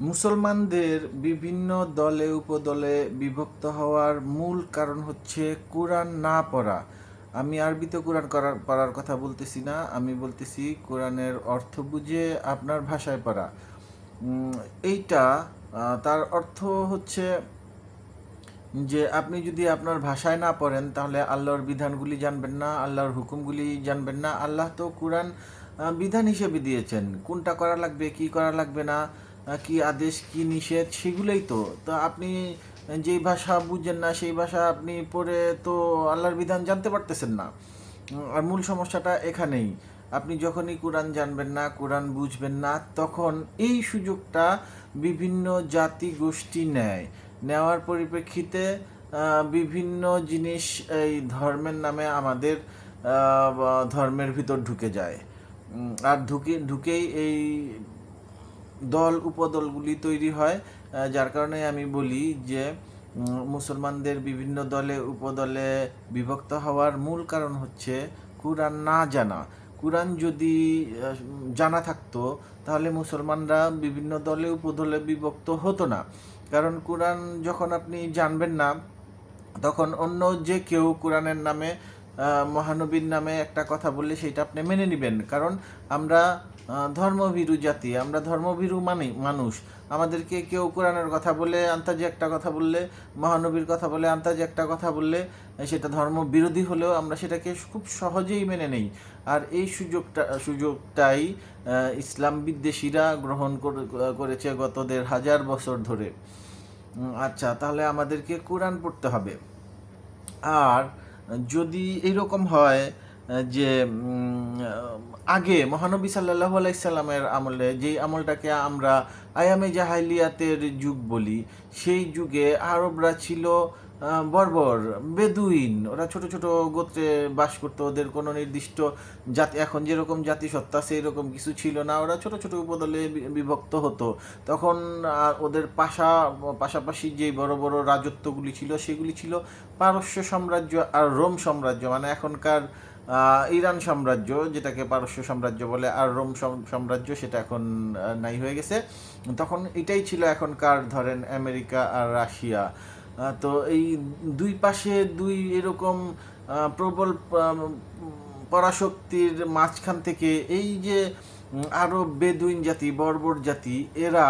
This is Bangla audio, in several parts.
মুসলমানদের বিভিন্ন দলে, উপদলে বিভক্ত হওয়ার মূল কারণ হচ্ছে কোরআন না পড়া। আমি আরবিতে কোরআন করার, পড়ার কথা বলতেছি না। আমি বলতেছি কোরআনের অর্থ বুঝে আপনার ভাষায় পড়া। এইটা তার অর্থ হচ্ছে যে আপনি যদি আপনার ভাষায় না পড়েন, তাহলে আল্লাহর বিধানগুলি জানবেন না, আল্লাহর হুকুমগুলি জানবেন না। আল্লাহ তো কোরআন বিধান হিসেবে দিয়েছেন। কোনটা করা লাগবে, কি করা লাগবে না? কি আদেশ, কি নিষেধ, সেগুলোই তো। তো আপনি যেই ভাষা বুঝেন না, সেই ভাষা আপনি পড়ে তো আল্লাহর বিধান জানতে পারতেছেন না। আর মূল সমস্যাটা এখানেই। আপনি যখনই কোরআন জানবেন না, কোরআন বুঝবেন না, তখন এই সুযোগটা বিভিন্ন জাতি গোষ্ঠী নেয়। নেওয়ার পরিপ্রেক্ষিতে বিভিন্ন জিনিস এই ধর্মের নামে আমাদের ধর্মের ভিতর ঢুকে যায়। আর ঢুকে, ঢুকেই এই দল উপদলগুলি তৈরি হয় যার কারণে আমি বলি যে মুসলমানদের বিভিন্ন দলে, উপদলে বিভক্ত হওয়ার মূল কারণ হচ্ছে কোরআন না জানা। কোরআন যদি জানা থাকতো, তাহলে মুসলমানরা বিভিন্ন দলে, উপদলে বিভক্ত হতো না। কারণ কোরআন যখন আপনি জানবেন না, তখন অন্য যে কেউ কোরআনের নামে মহানবীর নামে একটা কথা বললে সেটা আপনি মেনে নেবেন। কারণ আমরা ধর্মভীরু জাতি, আমরা ধর্মভীরু মানে মানুষ। আমাদেরকে কেউ কোরআনের কথা বলে আন্তাজে একটা কথা বললে, মহানবীর কথা বলে আন্তাজে একটা কথা বললে, সেটা ধর্ম বিরোধী হলেও আমরা সেটাকে খুব সহজেই মেনে নেই। আর এই সুযোগটা, সুযোগটাই ইসলাম বিদ্বেষীরা গ্রহণ করেছে গত দেড় হাজার বছর ধরে। আচ্ছা তাহলে আমাদেরকে কোরআন পড়তে হবে। আর যদি এইরকম হয় যে আগে মহানবী সাল্লাহ আলাইসাল্লামের আমলে যেই আমলটাকে আমরা আয়ামে জাহাইলিয়াতের যুগ বলি, সেই যুগে আরবরা ছিল বর্বর, বেদুইন। ওরা ছোট ছোট গোত্রে বাস করতো, ওদের কোনো নির্দিষ্ট জাতি, এখন যেরকম জাতিসত্তা সেই রকম কিছু ছিল না। ওরা ছোট ছোট উপদলে বিভক্ত হতো। তখন ওদের পাশা, পাশাপাশি যে বড় বড় রাজত্বগুলি ছিল, সেগুলি ছিল পারস্য সাম্রাজ্য আর রোম সাম্রাজ্য। মানে এখনকার ইরান সাম্রাজ্য যেটাকে পারস্য সাম্রাজ্য বলে আর রোম সাম- সাম্রাজ্য সেটা এখন নাই হয়ে গেছে। তখন এটাই ছিল এখনকার ধরেন আমেরিকা আর রাশিয়া। তো এই দুই পাশে দুই এরকম প্রবল পরাশক্তির মাঝখান থেকে এই যে উম, আরও বেদুইন জাতি বর্বর জাতি এরা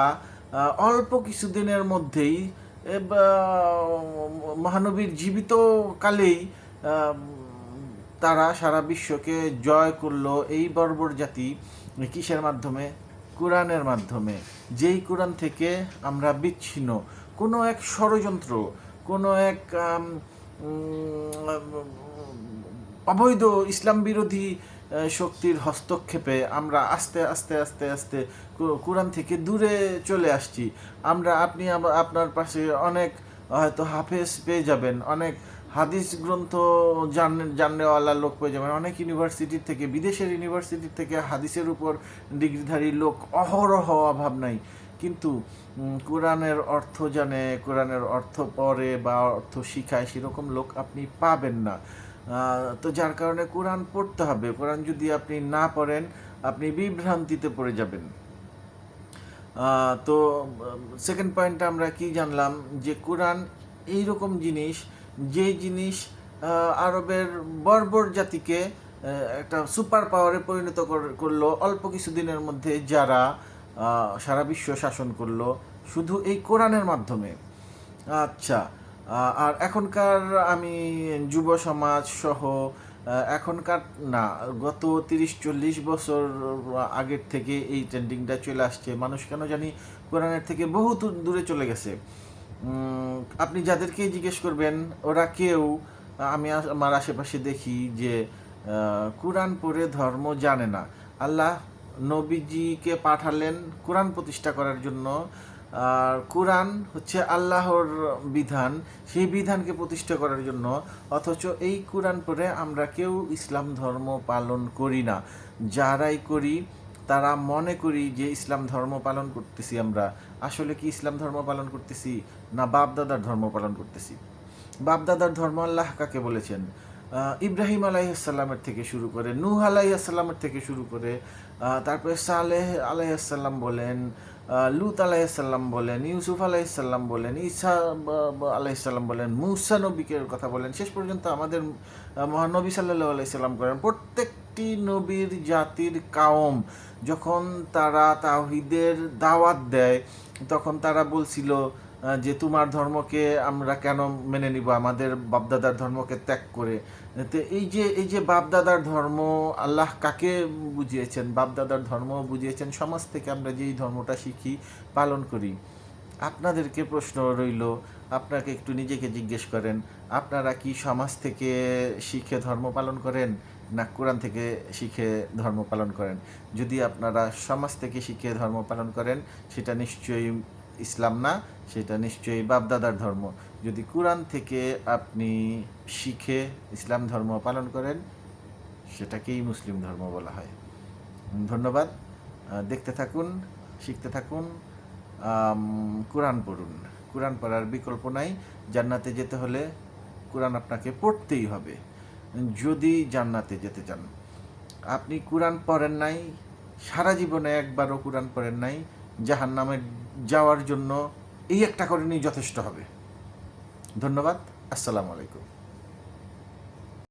অল্প কিছুদিনের মধ্যেই মহানবীর জীবিত কালেই তারা সারা বিশ্বকে জয় করল এই বর্বর জাতি কিসের মাধ্যমে? কোরআনের মাধ্যমে। যেই কোরআন থেকে আমরা বিচ্ছিন্ন। কোনো এক ষড়যন্ত্র, কোনো এক অবৈধ ইসলাম বিরোধী শক্তির হস্তক্ষেপে আমরা আস্তে আস্তে আস্তে আস্তে কোরআন থেকে দূরে চলে আসছি। আমরা, আপনি আপনার পাশে অনেক হয়তো হাফেজ পেয়ে যাবেন, অনেক হাদিস গ্রন্থ জান, জাননেওয়ালা লোক পেয়ে যাবেন। অনেক ইউনিভার্সিটির থেকে, বিদেশের ইউনিভার্সিটির থেকে হাদিসের উপর ডিগ্রিধারী লোক অহরহ অভাব নাই। কিন্তু কোরআনের অর্থ জানে, কোরআনের অর্থ পড়ে বা অর্থ শিখায়, সেরকম লোক আপনি পাবেন না। তো যার কারণে কোরআন পড়তে হবে। কোরআন যদি আপনি না পড়েন, আপনি বিভ্রান্তিতে পড়ে যাবেন। তো সেকেন্ড পয়েন্টটা আমরা কি জানলাম? যে কোরআন এইরকম জিনিস যে জিনিস আরবের বর্বর জাতিকে একটা সুপার পাওয়ারে পরিণত করল, অল্প কিছুদিনের মধ্যে যারা সারা বিশ্ব শাসন করল, শুধু এই কোরআনের মাধ্যমে। আচ্ছা আর এখনকার আমি যুব সমাজ সহ এখনকার, না, গত তিরিশ, চল্লিশ বছর আগের থেকে এই ট্রেন্ডিংটা চলে আসছে। মানুষ কেন জানি কোরআনের থেকে বহু দূরে চলে গেছে। আপনি যাদেরকেই জিজ্ঞেস করবেন, ওরা কেউ, আমি আমার আশেপাশে দেখি যে কোরআন পড়ে ধর্ম জানে না। আল্লাহ নবীজিকে পাঠালেন কোরআন প্রতিষ্ঠা করার জন্য। আর কোরআন হচ্ছে আল্লাহর বিধান, সেই বিধানকে প্রতিষ্ঠা করার জন্য। অথচ এই কোরআন পড়ে আমরা কেউ ইসলাম ধর্ম পালন করি না। যারাই করি, তারা মনে করি যে ইসলাম ধর্ম পালন করতেছি আমরা। আসলে কি ইসলাম ধর্ম পালন করতেছি না বাপ দাদার ধর্ম পালন করতেছি? বাপ দাদার ধর্ম আল্লাহ কাকে বলেছেন? ইব্রাহিম আলাইসাল্লামের থেকে শুরু করে, নূহ আলাইসাল্লামের থেকে শুরু করে তারপরে সালেহ আলাইসাল্লাম বলেন লুত আলাইসাল্লাম বলেন, ইউসুফ আলাইসাল্লাম বলেন ইসা আলাইসাল্লাম বলেন, মুসা নবীকের কথা বলেন। শেষ পর্যন্ত আমাদের মহানবী সাল্লাহ আলাইসাল্লাম করেন। প্রত্যেকটি নবীর জাতির কাওম। যখন তারা তাওহিদের দাওয়াত দেয়, তখন তারা বলছিল যে তোমার ধর্মকে আমরা কেন মেনে নিব? আমাদের বাপদাদার ধর্মকে ত্যাগ করে। তো এই যে এই যে বাপদাদার ধর্ম আল্লাহ কাকে বুঝিয়েছেন? বাপদাদার ধর্ম বুঝিয়েছেন, সমাজ থেকে আমরা যেই ধর্মটা শিখি, পালন করি। আপনাদেরকে প্রশ্ন রইল, আপনাকে একটু নিজেকে জিজ্ঞেস করেন, আপনারা কি সমাজ থেকে শিখে ধর্ম পালন করেন? না কোরআন থেকে শিখে ধর্ম পালন করেন। যদি আপনারা সমাজ থেকে শিখে ধর্ম পালন করেন, সেটা নিশ্চয়ই ইসলাম না, সেটা নিশ্চয়ই বাপদাদার ধর্ম। যদি কোরআন থেকে আপনি শিখে ইসলাম ধর্ম পালন করেন, সেটাকেই মুসলিম ধর্ম বলা হয়। ধন্যবাদ। দেখতে থাকুন, শিখতে থাকুন কোরআন পড়ুন। কোরআন পড়ার বিকল্প নাই। জান্নাতে যেতে হলে কোরআন আপনাকে পড়তেই হবে। যদি জান্নাতে যেতে চান। আপনি কোরআন পড়েন নাই, সারা জীবনে একবারও কোরআন পড়েন নাই জাহান নামে যাওয়ার জন্য এই একটা করে নিয়ে যথেষ্ট হবে। ধন্যবাদ, আসসালামু আলাইকুম।